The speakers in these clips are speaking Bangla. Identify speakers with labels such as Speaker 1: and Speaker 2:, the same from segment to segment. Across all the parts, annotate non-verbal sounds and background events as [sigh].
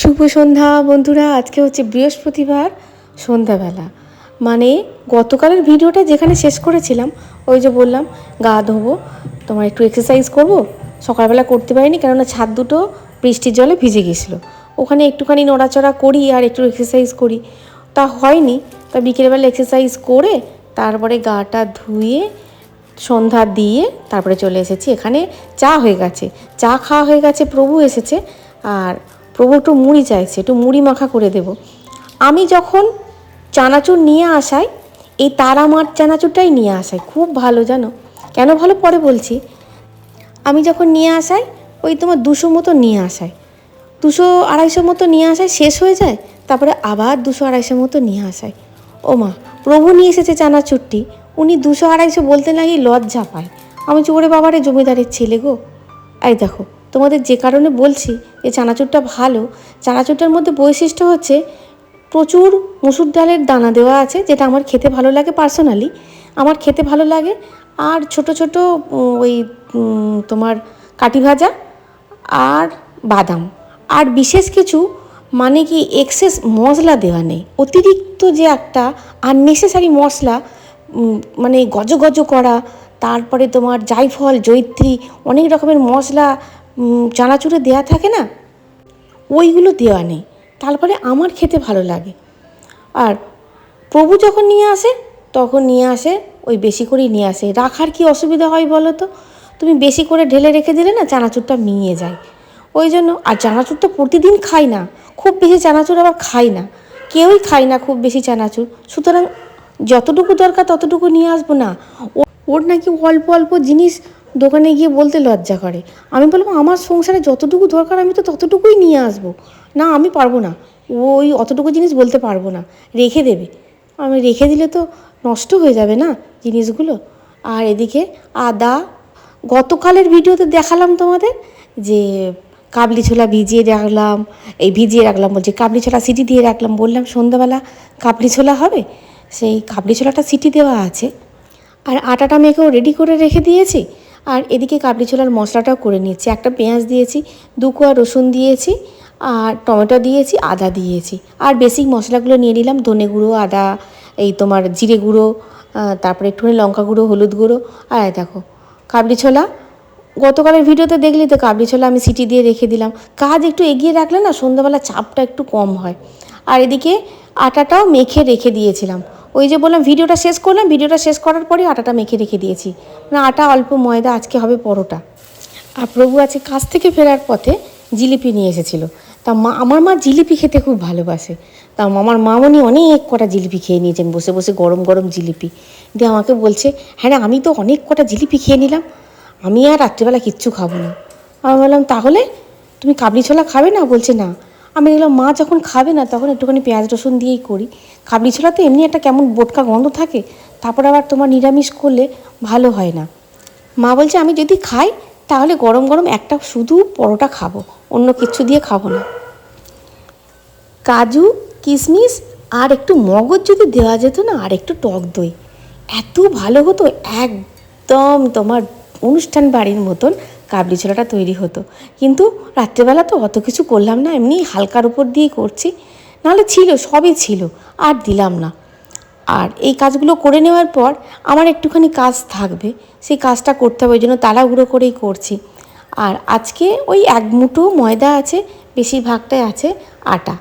Speaker 1: শুভ সন্ধ্যা বন্ধুরা আজকে হচ্ছে বৃহস্পতিবার সন্ধ্যাবেলা মানে গতকালের ভিডিওটা যেখানে শেষ করেছিলাম ওই যে বললাম গা ধোবো তোমার একটু এক্সারসাইজ করব সকালবেলা করতে পারিনি কেননা ছাদ দুটো বৃষ্টির জলে ভিজে গেছিলো ওখানে একটুখানি নড়াচড়া করি আর একটু এক্সারসাইজ করি তা হয়নি তা বিকেলবেলা এক্সারসাইজ করে তারপরে গাটা ধুয়ে সন্ধ্যা দিয়ে তারপরে চলে এসেছি এখানে চা হয়ে গেছে চা খাওয়া হয়ে গেছে প্রভু এসেছে আর প্রভু একটু মুড়ি চাইছে একটু মুড়ি মাখা করে দেব আমি যখন চানাচুর নিয়ে আসাই এই তারামার চানাচুরটাই নিয়ে আসাই খুব ভালো জানো কেন ভালো পরে বলছি আমি যখন নিয়ে আসাই ওই তোমার দুশো মতো নিয়ে আসাই দুশো আড়াইশো মতো নিয়ে আসায় শেষ হয়ে যায় তারপরে আবার দুশো আড়াইশো মতো নিয়ে আসায় ও মা প্রভু নিয়ে এসেছে চানাচুরটি উনি দুশো আড়াইশো বলতে লাগে লজ্জা পায় আমি চোরে বাবারে জমিদারের ছেলে গো এই দেখো তোমাদের যে কারণে বলছি যে চানাচুরটা ভালো চানাচুরটার মধ্যে বৈশিষ্ট্য হচ্ছে প্রচুর মুসুর ডালের দানা দেওয়া আছে যেটা আমার খেতে ভালো লাগে পার্সোনালি আমার খেতে ভালো লাগে আর ছোট ছোট ওই তোমার কাটি ভাজা আর বাদাম আর বিশেষ কিছু মানে কি এক্সেস মশলা দেওয়া নেই অতিরিক্ত যে একটা আননেসেসারি মশলা মানে গজ গজ করা তারপরে তোমার জায়ফল জৈত্রী অনেক রকমের মশলা চানাচুরে দেয়া থাকে না ওইগুলো দেওয়া নেই তারপরে আমার খেতে ভালো লাগে আর প্রভু যখন নিয়ে আসে তখন নিয়ে আসে ওই বেশি করেই নিয়ে আসে রাখার কি অসুবিধা হয় বলো তো তুমি বেশি করে ঢেলে রেখে দিলে না চানাচুরটা মিয়ে যায় ওই জন্য আর চানাচুর তো প্রতিদিন খাই না খুব বেশি চানাচুর আবার খাই না কেউই খাই না খুব বেশি চানাচুর সুতরাং যতটুকু দরকার ততটুকু নিয়ে আসবো না ওর নাকি অল্প অল্প জিনিস দোকানে গিয়ে বলতে লজ্জা করে আমি বললাম আমার সংসারে যতটুকু দরকার আমি তো ততটুকুই নিয়ে আসবো না আমি পারবো না ওই অতটুকু জিনিস বলতে পারবো না রেখে দেবে আমি রেখে দিলে তো নষ্ট হয়ে যাবে না জিনিসগুলো আর এদিকে আদা গতকালের ভিডিওতে দেখালাম তোমাদের যে কাবলি ছোলা ভিজিয়ে রাখলাম এই ভিজিয়ে রাখলাম বলছি কাবলি ছোলা সিটি দিয়ে রাখলাম বললাম সন্ধ্যাবেলা কাবলি ছোলা হবে সেই কাবলি ছোলাটা সিটি দেওয়া আছে আর আটাটা মেখেও রেডি করে রেখে দিয়েছি আর এদিকে কাবলি ছোলার মশলাটাও করে নিয়েছি একটা পেঁয়াজ দিয়েছি দু কোয়া রসুন দিয়েছি আর টমেটো দিয়েছি আদা দিয়েছি আর বেসিক মশলাগুলো নিয়ে নিলাম ধনে গুঁড়ো আদা এই তোমার জিরে গুঁড়ো তারপরে একটুখানি লঙ্কা গুঁড়ো হলুদ গুঁড়ো আর দেখো কাবলি ছোলা গতকালের ভিডিওতে দেখলি তো কাবলি ছোলা আমি সিটি দিয়ে রেখে দিলাম কাজ একটু এগিয়ে রাখলে না সন্ধ্যাবেলা চাপটা একটু কম হয় আর এদিকে আটাটাও মেখে রেখে দিয়েছিলাম ওই যে বললাম ভিডিওটা শেষ করলাম ভিডিওটা শেষ করার পরে আটাটা মেখে রেখে দিয়েছি মানে আটা অল্প ময়দা আজকে হবে পরোটা আর প্রভু আছে কাজ থেকে ফেরার পথে জিলিপি নিয়ে এসেছিলো তা মা আমার মা জিলিপি খেতে খুব ভালোবাসে তা আমার মামনি অনেক কটা জিলিপি খেয়ে নিয়েছেন বসে বসে গরম গরম জিলিপি দিয়ে আমাকে বলছে হ্যাঁ আমি তো অনেক কটা জিলিপি খেয়ে নিলাম আমি আর রাত্রিবেলা কিচ্ছু খাবো না আমি বললাম তাহলে তুমি কাবলি ছোলা খাবে না বলছে না আমি দেখলাম মা যখন খাবে না তখন একটুখানি পেঁয়াজ রসুন দিয়েই করি খাবড়ি ছোলা তো এমনি একটা কেমন বোটকা গন্ধ থাকে তারপর আবার তোমার নিরামিষ করলে ভালো হয় না মা বলছে আমি যদি খাই তাহলে গরম গরম একটা শুধু পরোটা খাবো অন্য কিছু দিয়ে খাবো না কাজু কিশমিশ আর একটু মগজ যদি দেওয়া যেত না আর একটু টক দই এত ভালো হতো একদম তোমার অনুষ্ঠান বাড়ির মতন কাবলি ছোলাটা তৈরি হতো কিন্তু রাত্রেবেলা তো অত কিছু করলাম না এমনি হালকার উপর দিয়ে করছি নাহলে ছিল সবই ছিল আর দিলাম না আর এই কাজগুলো করে নেওয়ার পর আমার একটুখানি কাজ থাকবে সেই কাজটা করতে হবে ওই জন্য তাড়াহুড়ো করেই করছি আর আজকে ওই এক মুঠো ময়দা আছে বেশিরভাগটাই আছে আটা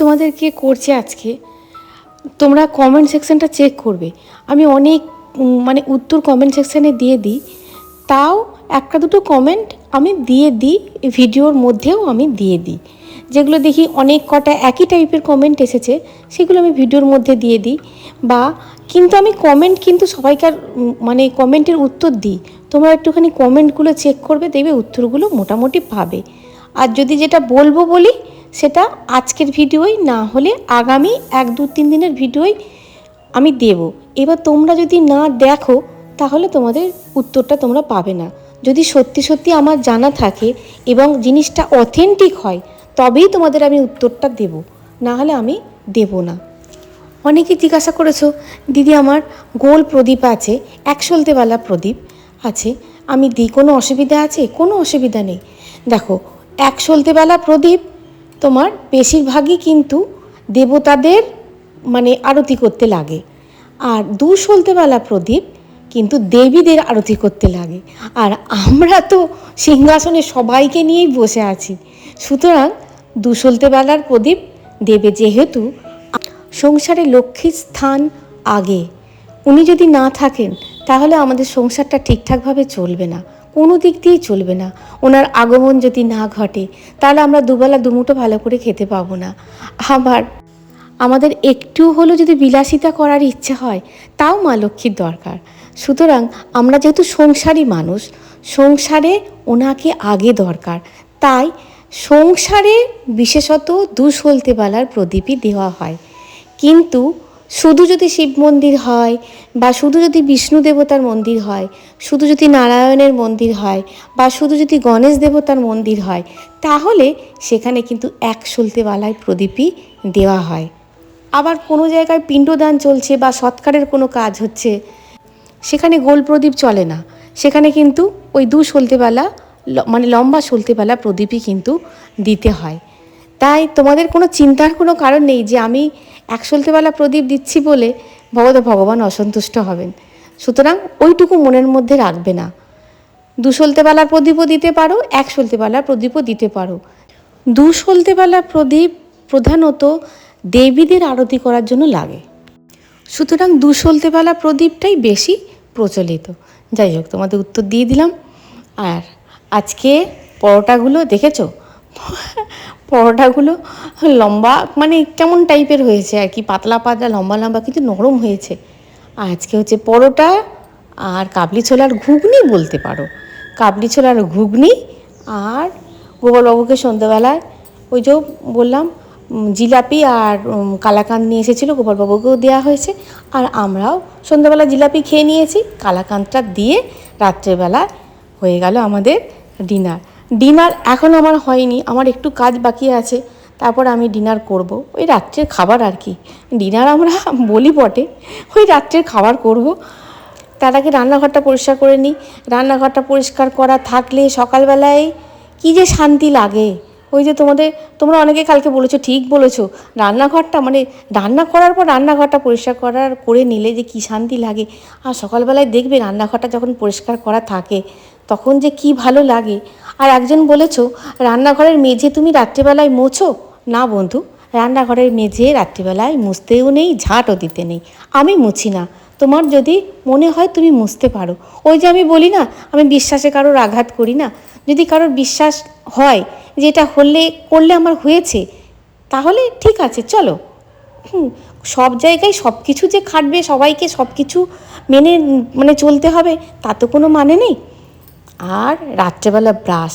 Speaker 1: তোমাদের কে করছে আজকে তোমরা কমেন্ট সেকশনটা চেক করবে আমি অনেক মানে উত্তর কমেন্ট সেকশানে দিয়ে দিই তাও একটা দুটো কমেন্ট আমি দিয়ে দিই ভিডিওর মধ্যেও আমি দিয়ে দিই যেগুলো দেখি অনেক কটা একই টাইপের কমেন্ট এসেছে সেগুলো আমি ভিডিওর মধ্যে দিয়ে দিই বা কিন্তু আমি কমেন্ট কিন্তু সবাইকার মানে কমেন্টের উত্তর দিই তোমরা একটুখানি কমেন্টগুলো চেক করবে দেখবে উত্তরগুলো মোটামুটি পাবে আর যদি যেটা বলবো বলি সেটা আজকের ভিডিওই না হলে আগামী এক দু তিন দিনের ভিডিওই আমি দেব এবার তোমরা যদি না দেখো তাহলে তোমাদের উত্তরটা তোমরা পাবে না যদি সত্যি সত্যি আমার জানা থাকে এবং জিনিসটা অথেন্টিক হয় তবেই তোমাদের আমি উত্তরটা দেব না হলে আমি দেব না অনেকে জিজ্ঞাসা করেছো দিদি আমার গোল প্রদীপ আছে একসলতেওয়ালা প্রদীপ আছে আমি দিই কোনো অসুবিধা আছে কোনো অসুবিধা নেই দেখো একসলতেওয়ালা প্রদীপ তোমার বেশিরভাগই কিন্তু দেবতাদের মানে আরতি করতে লাগে আর দু সলতেবেলা প্রদীপ কিন্তু দেবীদের আরতি করতে লাগে আর আমরা তো সিংহাসনে সবাইকে নিয়েই বসে আছি সুতরাং বেলার প্রদীপ দেবে যেহেতু সংসারে লক্ষ্মীর স্থান আগে উনি যদি না থাকেন তাহলে আমাদের সংসারটা ঠিকঠাকভাবে চলবে না কোনো দিক দিয়েই চলবে না ওনার আগমন যদি না ঘটে তাহলে আমরা দুবেলা দুমুটো ভালো করে খেতে পাবো না আবার আমাদের একটু হলেও যদি বিলাসিতা করার ইচ্ছে হয় তাও মা লক্ষ্মীর দরকার সুতরাং আমরা যেহেতু সংসারী মানুষ সংসারে ওনাকে আগে দরকার তাই সংসারে বিশেষত দুশলতেবেলার প্রদীপই দেওয়া হয় কিন্তু শুধু যদি শিব মন্দির হয় বা শুধু যদি বিষ্ণু দেবতার মন্দির হয় শুধু যদি নারায়ণের মন্দির হয় বা শুধু যদি গণেশ দেবতার মন্দির হয় তাহলে সেখানে কিন্তু এক সলতেওয়ালায় প্রদীপই দেওয়া হয় আবার কোনো জায়গায় পিণ্ডদান চলছে বা সৎকারের কোনো কাজ হচ্ছে সেখানে গোল প্রদীপ চলে না সেখানে কিন্তু ওই দু সলতেবেলা মানে লম্বা সলতেবেলা প্রদীপই কিন্তু দিতে হয় তাই তোমাদের কোনো চিন্তার কোনো কারণ নেই যে আমি একশোলতেবেলা প্রদীপ দিচ্ছি বলে ভগত ভগবান অসন্তুষ্ট হবেন সুতরাং ওইটুকু মনের মধ্যে রাখবে না দুশলতেবেলার প্রদীপও দিতে পারো এক সলতেবেলার প্রদীপও দিতে পারো দুশলতেবেলার প্রদীপ প্রধানত দেবীদের আরতি করার জন্য লাগে সুতরাং দুশলতেবেলা প্রদীপটাই বেশি প্রচলিত যাই হোক তোমাদের উত্তর দিয়ে দিলাম আর আজকে পরোটাগুলো দেখেছো পরোটাগুলো লম্বা মানে কেমন টাইপের হয়েছে আর কি পাতলা পাতলা লম্বা লম্বা কিন্তু নরম হয়েছে আজকে হচ্ছে পরোটা আর কাবলি ছোলার ঘুগনি বলতে পারো কাবলি ছোলার ঘুগনি আর গোপালবাবুকে সন্ধ্যেবেলায় ওই যে বললাম জিলাপি আর কালাকান্দ নিয়ে এসেছিলো গোপালবাবুকেও দেওয়া হয়েছে আর আমরাও সন্ধ্যাবেলা জিলাপি খেয়ে নিয়েছি কালাকান্দটা দিয়ে রাত্রেবেলা হয়ে গেল আমাদের ডিনার ডিনার এখন আমার হয়নি আমার একটু কাজ বাকি আছে তারপর আমি ডিনার করব ওই রাত্রের খাবার আর কি ডিনার আমরা [laughs] বলি বটে ওই রাত্রের খাবার করব তার আগে রান্নাঘরটা পরিষ্কার করে নিই রান্নাঘরটা পরিষ্কার করা থাকলে সকালবেলায় কী যে শান্তি লাগে ওই যে তোমাদের তোমরা অনেকে কালকে বলেছো ঠিক বলেছো রান্নাঘরটা মানে রান্না করার পর রান্নাঘরটা পরিষ্কার করার করে নিলে যে কী শান্তি লাগে আর সকালবেলায় দেখবে রান্নাঘরটা যখন পরিষ্কার করা থাকে তখন যে কি ভালো লাগে আর একজন বলেছ রান্নাঘরের মেঝে তুমি রাত্রিবেলায় মোছো না বন্ধু রান্নাঘরের মেঝে রাত্রিবেলায় মুছতেও নেই ঝাঁটও দিতে নেই আমি মুছি না তোমার যদি মনে হয় তুমি মুছতে পারো ওই যে আমি বলি না আমি বিশ্বাসে কারোর আঘাত করি না যদি কারোর বিশ্বাস হয় যে এটা হলে করলে আমার হয়েছে তাহলে ঠিক আছে চলো হুম সব জায়গায় সব কিছু যে খাটবে সবাইকে সব কিছু মেনে মানে চলতে হবে তা তো কোনো মানে নেই আর রাত্রেবেলা ব্রাশ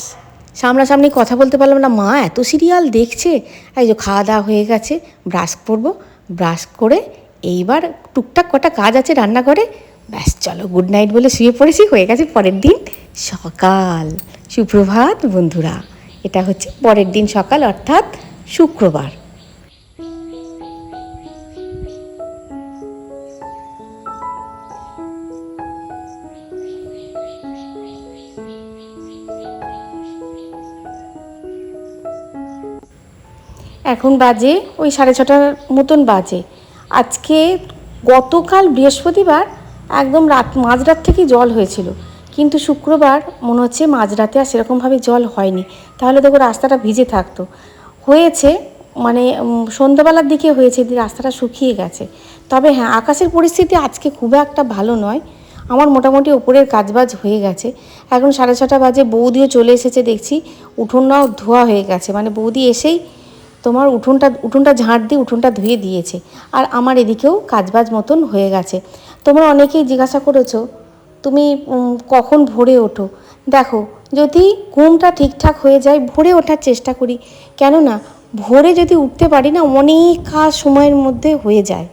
Speaker 1: সামনাসামনি কথা বলতে পারলাম না মা এত সিরিয়াল দেখছে এই যে খাওয়া দাওয়া হয়ে গেছে ব্রাশ করবো ব্রাশ করে এইবার টুকটাক কটা কাজ আছে রান্নাঘরে ব্যাস চলো গুড নাইট বলে শুয়ে পড়েছি হয়ে গেছে পরের দিন সকাল সুপ্রভাত বন্ধুরা এটা হচ্ছে পরের দিন সকাল অর্থাৎ শুক্রবার এখন বাজে ওই সাড়ে ছটার মতন বাজে আজকে গতকাল বৃহস্পতিবার একদম রাত মাঝরাত থেকে জল হয়েছিল কিন্তু শুক্রবার মনে হচ্ছে মাঝরাতে আর সেরকমভাবে জল হয়নি তাহলে দেখো রাস্তাটা ভিজে থাকতো হয়েছে মানে সন্ধ্যাবেলার দিকে হয়েছে রাস্তাটা শুকিয়ে গেছে তবে হ্যাঁ আকাশের পরিস্থিতি আজকে খুব একটা ভালো নয় আমার মোটামুটি ওপরের কাজবাজ হয়ে গেছে এখন সাড়ে ছটা বাজে বৌদিও চলে এসেছে দেখছি উঠোনটাও ধোয়া হয়ে গেছে মানে বৌদি এসেই তোমার উঠোনটা উঠোনটা ঝাঁট দিয়ে উঠোনটা ধুয়ে দিয়েছে আর আমার এদিকেও কাজবাজ মতন হয়ে গেছে তোমরা অনেকেই জিজ্ঞাসা করেছো তুমি কখন ভোরে ওঠো দেখো যদি ঘুমটা ঠিকঠাক হয়ে যায় ভোরে ওঠার চেষ্টা করি কেননা ভোরে যদি উঠতে পারি না অনেক কাজ সময়ের মধ্যে হয়ে যায়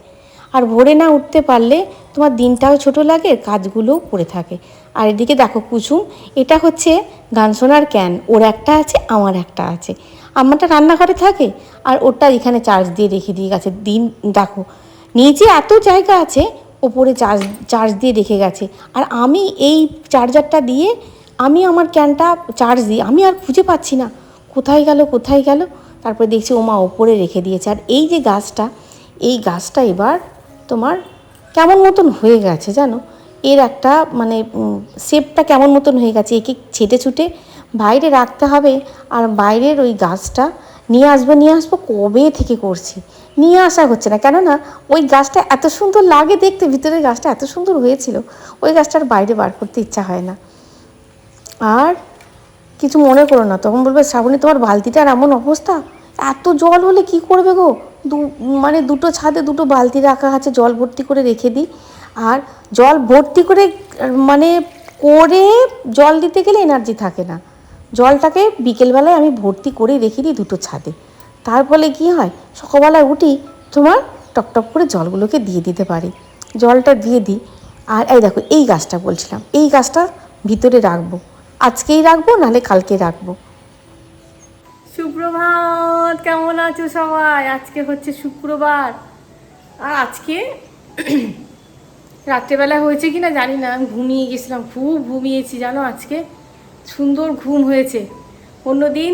Speaker 1: আর ভোরে না উঠতে পারলে তোমার দিনটাও ছোট লাগে কাজগুলোও করে থাকে আর এদিকে দেখো কুসুম এটা হচ্ছে গান শোনার ক্যান ওর একটা আছে আমার একটা আছে আমারটা রান্নাঘরে থাকে আর ওটা এখানে চার্জ দিয়ে রেখে দিয়ে গেছে দিন দেখো নিচে এত জায়গা আছে ওপরে চার্জ চার্জ দিয়ে রেখে গেছে আর আমি এই চার্জারটা দিয়ে আমি আমার ক্যানটা চার্জ দিই আমি আর খুঁজে পাচ্ছি না কোথায় গেল কোথায় গেল তারপরে দেখছি ওমা ওপরে রেখে দিয়েছে আর এই যে গাছটা এই গাছটা এবার তোমার কেমন মতন হয়ে গেছে জানো এর একটা মানে শেপটা কেমন মতন হয়ে গেছে একে ছেটে ছুটে বাইরে রাখতে হবে আর বাইরের ওই গাছটা নিয়ে আসবো নিয়ে আসবো কবে থেকে করছি নিয়ে আসা হচ্ছে না কেননা ওই গাছটা এত সুন্দর লাগে দেখতে ভিতরের গাছটা এত সুন্দর হয়েছিল ওই গাছটার বাইরে বার করতে ইচ্ছা হয় না আর কিছু মনে করো না তখন বলবে শ্রাবণী তোমার বালতিটার এমন অবস্থা এত জল হলে কি করবে গো দু মানে দুটো ছাদে দুটো বালতি রাখা আছে জল ভর্তি করে রেখে দিই আর জল ভর্তি করে মানে করে জল দিতে গেলে এনার্জি থাকে না জলটাকে বিকেলবেলায় আমি ভর্তি করে রেখে দিই দুটো ছাদে তার ফলে কী হয় সকালবেলায় উঠি তোমার টপটপ করে জলগুলোকে দিয়ে দিতে পারি জলটা দিয়ে দিই আর এই দেখো এই গাছটা বলছিলাম এই গাছটা ভিতরে রাখবো আজকেই রাখবো নাহলে কালকে রাখবো সুপ্রভাত কেমন আছো সবাই আজকে হচ্ছে শুক্রবার আর আজকে [clears throat] রাত্রেবেলা হয়েছে কি না জানি না আমি ঘুমিয়ে গেছিলাম খুব ঘুমিয়েছি জানো আজকে সুন্দর ঘুম হয়েছে অন্য দিন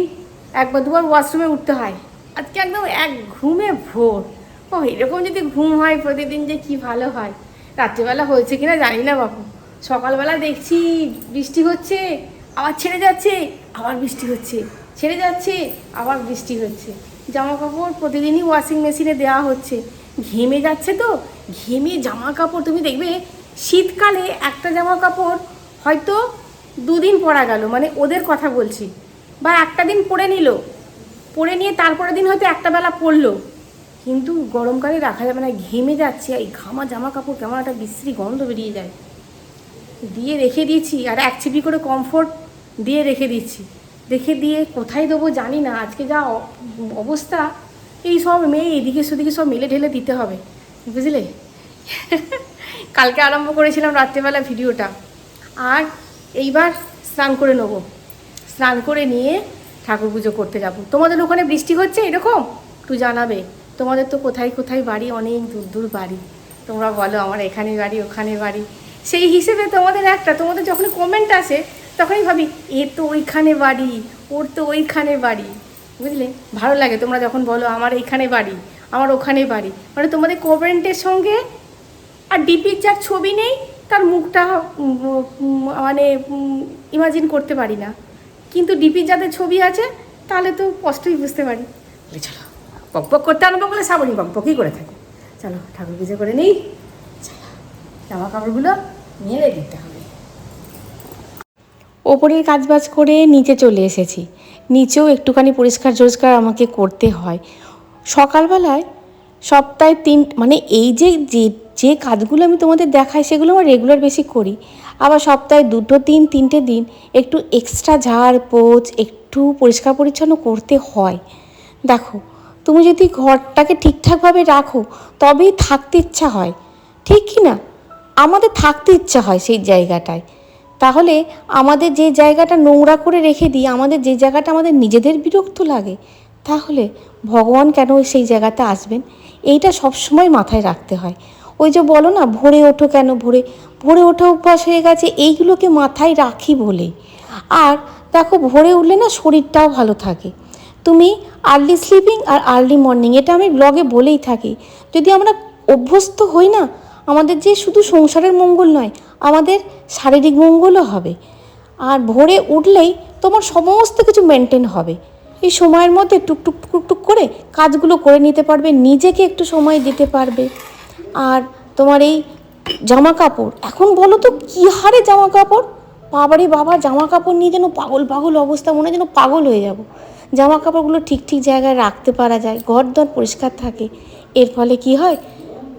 Speaker 1: একবার দুবার ওয়াশরুমে উঠতে হয় আজকে একদম এক ঘুমে ভোর ও এরকম যদি ঘুম হয় প্রতিদিন যে কি ভালো হয় রাত্রিবেলা হয়েছে কিনা জানি না বাপু সকালবেলা দেখছি বৃষ্টি হচ্ছে আবার ছেড়ে যাচ্ছে আবার বৃষ্টি হচ্ছে ছেড়ে যাচ্ছে আবার বৃষ্টি হচ্ছে জামা কাপড় প্রতিদিনই ওয়াশিং মেশিনে দেওয়া হচ্ছে ঘেমে যাচ্ছে তো ঘেমে জামা কাপড় তুমি দেখবে শীতকালে একটা জামা কাপড় হয়তো দুদিন পরা গেল মানে ওদের কথা বলছি বা একটা দিন পরে নিল পরে নিয়ে তারপরের দিন হয়তো একটা বেলা পরলো কিন্তু গরমকালে রাখা যাবে না ঘেমে যাচ্ছে এই ঘামা জামা কাপড় কেমন একটা বিশ্রী গন্ধ বেরিয়ে যায় দিয়ে রেখে দিয়েছি আর এক ছিপি করে কমফোর্ট দিয়ে রেখে দিচ্ছি রেখে দিয়ে কোথায় দেবো জানি না আজকে যা অবস্থা এই সব মেয়ে এদিকে সেদিকে সব মেলে ঢেলে দিতে হবে বুঝলে কালকে আরম্ভ করেছিলাম রাত্রেবেলা ভিডিওটা আর এইবার স্নান করে নেবো স্নান করে নিয়ে ঠাকুর পুজো করতে যাব তোমাদের ওখানে বৃষ্টি হচ্ছে এরকম একটু জানাবে তোমাদের তো কোথায় কোথায় বাড়ি অনেক দূর দূর বাড়ি তোমরা বলো আমার এখানে বাড়ি ওখানে বাড়ি সেই হিসেবে তোমাদের একটা তোমাদের যখন কমেন্ট আসে তখনই ভাবি এ তো ওইখানে বাড়ি ওর তো ওইখানে বাড়ি বুঝলে ভালো লাগে তোমরা যখন বলো আমার এইখানে বাড়ি আমার ওখানে বাড়ি মানে তোমাদের কমেন্টের সঙ্গে আর ডিপির যার ছবি নেই তার মুখটা মানে ইমাজিন করতে পারি না কিন্তু ডিপির যাদের ছবি আছে তাহলে তো স্পষ্টই বুঝতে পারি চলো পকপক করতে আনবো বলে সাবনি পকই করে থাকে চলো ঠাকুর পুজো করে নেই জামা কাপড়গুলো মেলে দিতে হবে ওপরের বাজ করে নিচে চলে এসেছি নিচেও একটুখানি পরিষ্কার জরিষ্কার আমাকে করতে হয় সকালবেলায় সপ্তাহে তিন মানে এই যে যে কাজগুলো আমি তোমাদের দেখাই সেগুলো আমার রেগুলার বেশি করি আবার সপ্তাহে দুটো দিন তিনটে দিন একটু এক্সট্রা ঝাড় পোচ একটু পরিষ্কার পরিচ্ছন্ন করতে হয় দেখো তুমি যদি ঘরটাকে ঠিকঠাকভাবে রাখো তবেই থাকতে ইচ্ছা হয় ঠিক কি না আমাদের থাকতে ইচ্ছা হয় সেই জায়গাটায় তাহলে আমাদের যে জায়গাটা নোংরা করে রেখে দিই আমাদের যে জায়গাটা আমাদের নিজেদের বিরক্ত লাগে তাহলে ভগবান কেন সেই জায়গাতে আসবেন এইটা সবসময় মাথায় রাখতে হয় ওই যে বলো না ভোরে ওঠো কেন ভোরে ভোরে ওঠা অভ্যাস হয়ে গেছে এইগুলোকে মাথায় রাখি বলে আর দেখো ভোরে উঠলে না শরীরটাও ভালো থাকে তুমি আর্লি স্লিপিং আর আর্লি মর্নিং এটা আমি ব্লগে বলেই থাকি যদি আমরা অভ্যস্ত হই না আমাদের যে শুধু সংসারের মঙ্গল নয় আমাদের শারীরিক মঙ্গলও হবে আর ভোরে উঠলেই তোমার সমস্ত কিছু মেনটেন হবে এই সময়ের মধ্যে টুকটুক টুকটুক করে কাজগুলো করে নিতে পারবে নিজেকে একটু সময় দিতে পারবে আর তোমার এই জামা কাপড় এখন বলো তো কী হারে জামা কাপড় বাবারে বাবা জামা কাপড় নিয়ে যেন পাগল পাগল অবস্থা মনে যেন পাগল হয়ে যাব জামা কাপড়গুলো ঠিক ঠিক জায়গায় রাখতে পারা যায় ঘর দর পরিষ্কার থাকে এর ফলে কি হয়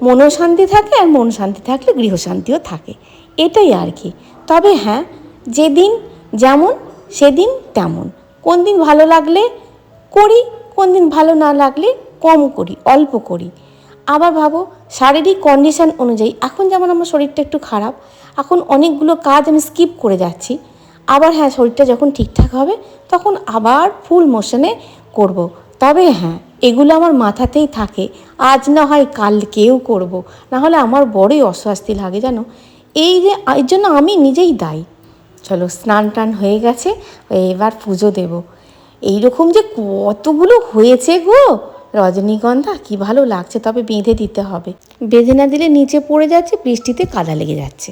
Speaker 1: মনও শান্তি থাকে আর মন শান্তি থাকলে গৃহশান্তিও থাকে এটাই আর কি তবে হ্যাঁ যেদিন যেমন সেদিন তেমন কোন দিন ভালো লাগলে করি কোন দিন ভালো না লাগলে কম করি অল্প করি আবার ভাবো শারীরিক কন্ডিশান অনুযায়ী এখন যেমন আমার শরীরটা একটু খারাপ এখন অনেকগুলো কাজ আমি স্কিপ করে যাচ্ছি আবার হ্যাঁ শরীরটা যখন ঠিকঠাক হবে তখন আবার ফুল মোশনে করব। তবে হ্যাঁ এগুলো আমার মাথাতেই থাকে আজ না হয় কালকেও করব। না হলে আমার বড়ই অস্বস্তি লাগে জানো এই যে এর জন্য আমি নিজেই দায়ী চলো স্নান টান হয়ে গেছে এবার পুজো দেব এইরকম যে কতগুলো হয়েছে গো রজনীগন্ধা কি ভালো লাগছে তবে বেঁধে দিতে হবে বেঁধে না দিলে নিচে পড়ে যাচ্ছে বৃষ্টিতে কাদা লেগে যাচ্ছে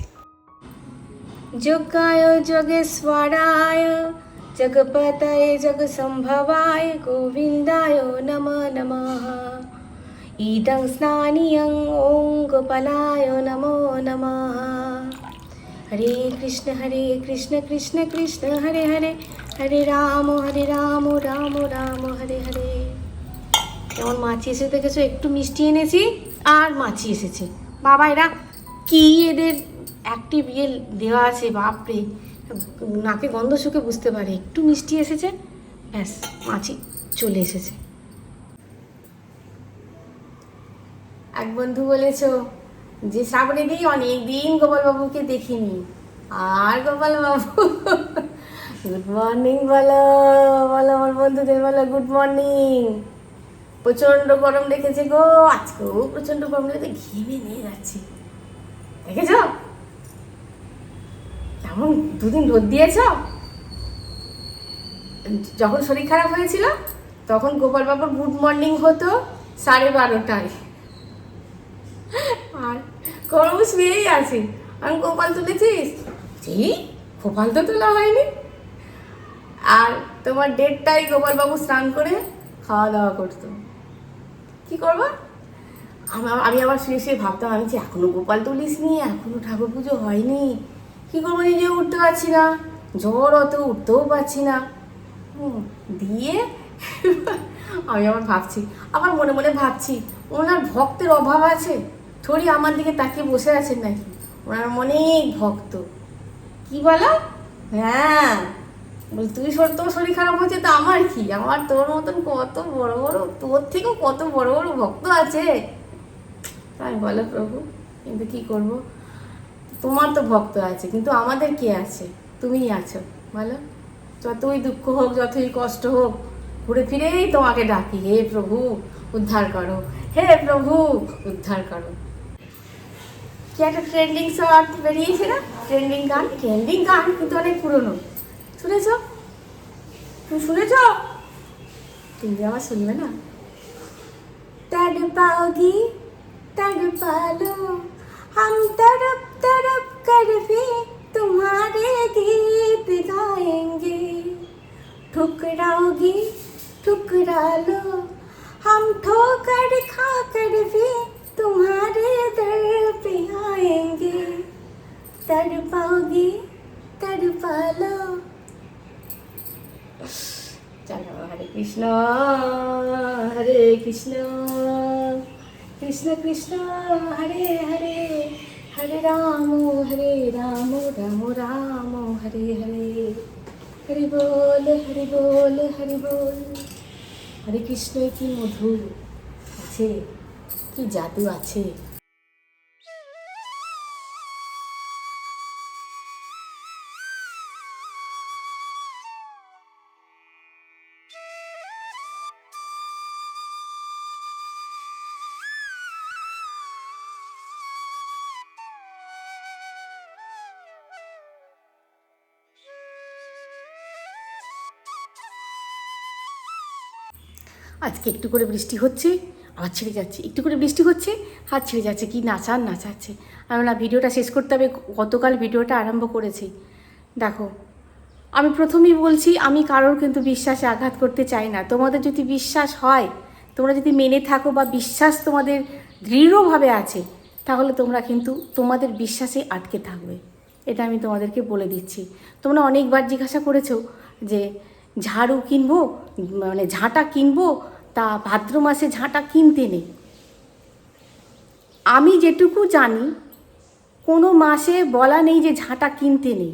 Speaker 1: যোগায় স্বরায় জগপতয়ে জগ সম্ভবায় গোবিন্দায় নম নম ইদং স্নানিয়ং ওং গোপালায় নমো নম হরে কৃষ্ণ হরে কৃষ্ণ কৃষ্ণ কৃষ্ণ হরে হরে হরে রাম হরে রাম রাম রাম হরে হরে আমার মাছি এসে দেখেছো একটু মিষ্টি এনেছি আর মাছি এসেছে বাবা এরা কি এদের অ্যাক্টিভ ইয়ে দেওয়া আছে বাপরে নাকে গন্ধ শুকে বুঝতে পারে একটু মিষ্টি এসেছে ব্যাস মাছি চলে এসেছে এক বন্ধু বলেছ যে সাবরে দিই অনেক দিন গোপালবাবুকে দেখিনি আর গোপালবাবু গুড মর্নিং বলো বলো আমার বন্ধুদের বলো গুড মর্নিং প্রচণ্ড গরম লেগেছে গো আজকেও প্রচণ্ড গরম লেগেছে ঘেমে নিয়ে যাচ্ছি দেখেছ কেমন দুদিন রোদ দিয়েছ যখন শরীর খারাপ হয়েছিল তখন গোপাল বাবুর গুড মর্নিং হতো সাড়ে বারোটায় আর গরম শুয়েই আছি আমি গোপাল তুলেছিস জি গোপাল তো তোলা হয়নি আর তোমার ডেটটাই গোপালবাবু স্নান করে খাওয়া দাওয়া করতো কি করবো আমি আবার শুয়ে শুয়ে ভাবতাম আমি যে এখনো গোপাল তুলিস নি এখনো ঠাকুর পুজো হয়নি কী করবো নিজেও উঠতে পারছি না জ্বর অত উঠতেও পারছি না দিয়ে [laughs] আমি আবার ভাবছি আবার মনে মনে ভাবছি ওনার ভক্তের অভাব আছে থরি আমার দিকে তাকিয়ে বসে আছেন নাকি ওনার অনেক ভক্ত কি বলো হ্যাঁ বলি তুই শরীর তোর শরীর খারাপ হয়েছে তো আমার কি আমার তোর মতন কত বড় বড় তোর থেকেও কত বড় বড় ভক্ত আছে তাই বলো প্রভু কিন্তু কি করব তোমার তো ভক্ত আছে কিন্তু আমাদের কে আছে তুমিই আছো বলো যতই দুঃখ হোক যতই কষ্ট হোক ঘুরে ফিরেই তোমাকে ডাকি হে প্রভু উদ্ধার করো হে প্রভু উদ্ধার করো কি একটা ট্রেন্ডিং শর্ট বেরিয়েছে না ট্রেন্ডিং গান ট্রেন্ডিং গান কিন্তু অনেক পুরনো শুনেছ তুমি শুনেছ তুমি আমার শুনবে না तड़ पाओगी तड़ पालो हम तड़प तड़प कर भी तुम्हारे गीत गाएंगे ठुकराओगी ठुकरा लो हम ठोकर खा कर भी तुम्हारे दर पे आएंगे तड़ पाओगी কৃষ্ণ হরে কৃষ্ণ কৃষ্ণ কৃষ্ণ হরে হরে হরে রাম হরে রাম রাম রাম হরে হরে হরি বল হরি বল হরি বল হরে কৃষ্ণ কি মধুর আছে কি জাদু আছে আজকে একটু করে বৃষ্টি হচ্ছে আবার ছেড়ে যাচ্ছে একটু করে বৃষ্টি হচ্ছে হাত ছেড়ে যাচ্ছে কি নাচার নাচাচ্ছে আমি না ভিডিওটা শেষ করতে হবে গতকাল ভিডিওটা আরম্ভ করেছি দেখো আমি প্রথমেই বলছি আমি কারোর কিন্তু বিশ্বাসে আঘাত করতে চাই না তোমাদের যদি বিশ্বাস হয় তোমরা যদি মেনে থাকো বা বিশ্বাস তোমাদের দৃঢ়ভাবে আছে তাহলে তোমরা কিন্তু তোমাদের বিশ্বাসে আটকে থাকবে এটা আমি তোমাদেরকে বলে দিচ্ছি তোমরা অনেকবার জিজ্ঞাসা করেছো যে ঝাড়ু কিনবো মানে ঝাঁটা কিনবো তা ভাদ্র মাসে ঝাঁটা কিনতে নেই আমি যেটুকু জানি কোনো মাসে বলা নেই যে ঝাঁটা কিনতে নেই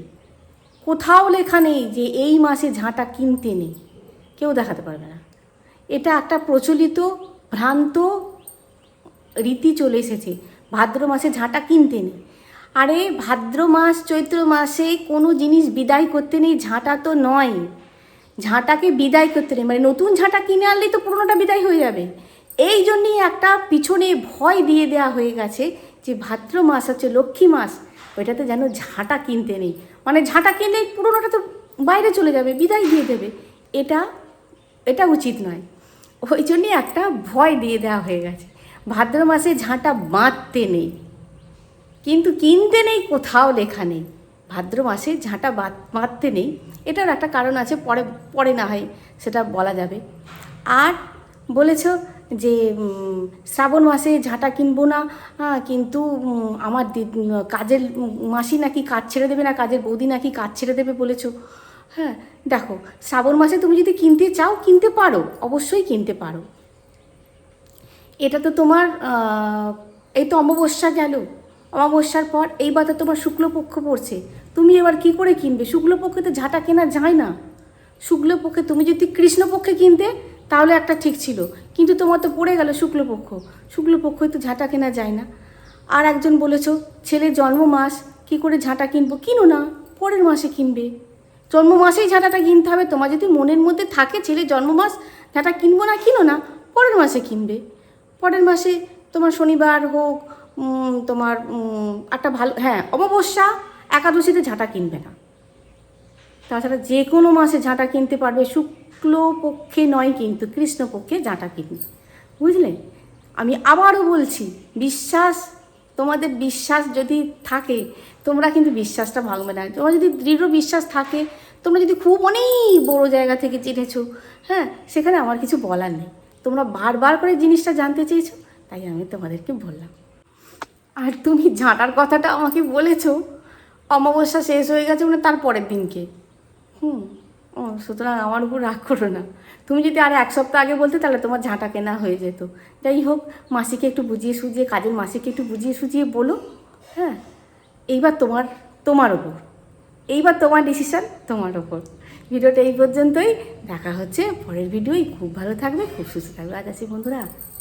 Speaker 1: কোথাও লেখা নেই যে এই মাসে ঝাঁটা কিনতে নেই কেউ দেখাতে পারবে না এটা একটা প্রচলিত ভ্রান্ত রীতি চলে এসেছে ভাদ্র মাসে ঝাঁটা কিনতে নেই আরে ভাদ্র মাস চৈত্র মাসে কোনো জিনিস বিদায় করতে নেই ঝাঁটা তো নয় ঝাঁটাকে বিদায় করতে নেই মানে নতুন ঝাঁটা কিনে আনলেই তো পুরোনোটা বিদায় হয়ে যাবে এই জন্যেই একটা পিছনে ভয় দিয়ে দেয়া হয়ে গেছে যে ভাদ্র মাস হচ্ছে লক্ষ্মী মাস ওইটাতে যেন ঝাঁটা কিনতে নেই মানে ঝাঁটা কিনলে পুরোনোটা তো বাইরে চলে যাবে বিদায় দিয়ে দেবে এটা এটা উচিত নয় ওই জন্যই একটা ভয় দিয়ে দেওয়া হয়ে গেছে ভাদ্র মাসে ঝাঁটা বাঁধতে নেই কিন্তু কিনতে নেই কোথাও লেখা নেই ভাদ্র মাসে ঝাঁটা বাঁধতে নেই এটার একটা কারণ আছে পরে পরে না হয় সেটা বলা যাবে আর বলেছ যে শ্রাবণ মাসে ঝাঁটা কিনবো না কিন্তু আমার কাজের মাসি নাকি কাজ ছেড়ে দেবে না কাজের বৌদি নাকি কাজ ছেড়ে দেবে বলেছো হ্যাঁ দেখো শ্রাবণ মাসে তুমি যদি কিনতে চাও কিনতে পারো অবশ্যই কিনতে পারো এটা তো তোমার এই তো অমাবস্যা গেল অমাবস্যার পর এই তোমার শুক্লপক্ষ পড়ছে তুমি এবার কি করে কিনবে শুক্লপক্ষে তো ঝাঁটা কেনা যায় না শুক্লপক্ষে তুমি যদি কৃষ্ণপক্ষে কিনতে তাহলে একটা ঠিক ছিল কিন্তু তোমার তো পড়ে গেল শুক্লপক্ষ শুক্লপক্ষে তো ঝাঁটা কেনা যায় না আর একজন বলেছ ছেলে জন্ম মাস কী করে ঝাঁটা কিনবো কিনো না পরের মাসে কিনবে জন্ম মাসেই ঝাঁটাটা কিনতে হবে তোমার যদি মনের মধ্যে থাকে ছেলে জন্ম মাস ঝাঁটা কিনবো না কিনো না পরের মাসে কিনবে পরের মাসে তোমার শনিবার হোক তোমার একটা ভালো হ্যাঁ অমাবস্যা একাদশীতে ঝাঁটা কিনবে না তাছাড়া যে কোনো মাসে ঝাঁটা কিনতে পারবে শুক্লপক্ষে নয় কিন্তু কৃষ্ণপক্ষে ঝাঁটা কিনবে বুঝলে আমি আবারও বলছি বিশ্বাস তোমাদের বিশ্বাস যদি থাকে তোমরা কিন্তু বিশ্বাসটা ভাঙবে না তোমার যদি দৃঢ় বিশ্বাস থাকে তোমরা যদি খুব অনেক বড় জায়গা থেকে চিনেছো হ্যাঁ সেখানে আমার কিছু বলার নেই তোমরা বারবার করে জিনিসটা জানতে চেয়েছো তাই আমি তোমাদেরকে বললাম আর তুমি ঝাঁটার কথাটা আমাকে বলেছো অমাবস্যা শেষ হয়ে গেছে মানে তার পরের দিনকে হুম ও সুতরাং আমার উপর রাগ করো না তুমি যদি আর এক সপ্তাহ আগে বলতে তাহলে তোমার ঝাঁটা কেনা হয়ে যেত যাই হোক মাসিকে একটু বুঝিয়ে সুঝিয়ে কাজের মাসিকে একটু বুঝিয়ে সুঝিয়ে বলো হ্যাঁ এইবার তোমার তোমার ওপর এইবার তোমার ডিসিশান তোমার ওপর ভিডিওটা এই পর্যন্তই দেখা হচ্ছে পরের ভিডিওই খুব ভালো থাকবে খুব সুস্থ থাকবে আজ আছি বন্ধুরা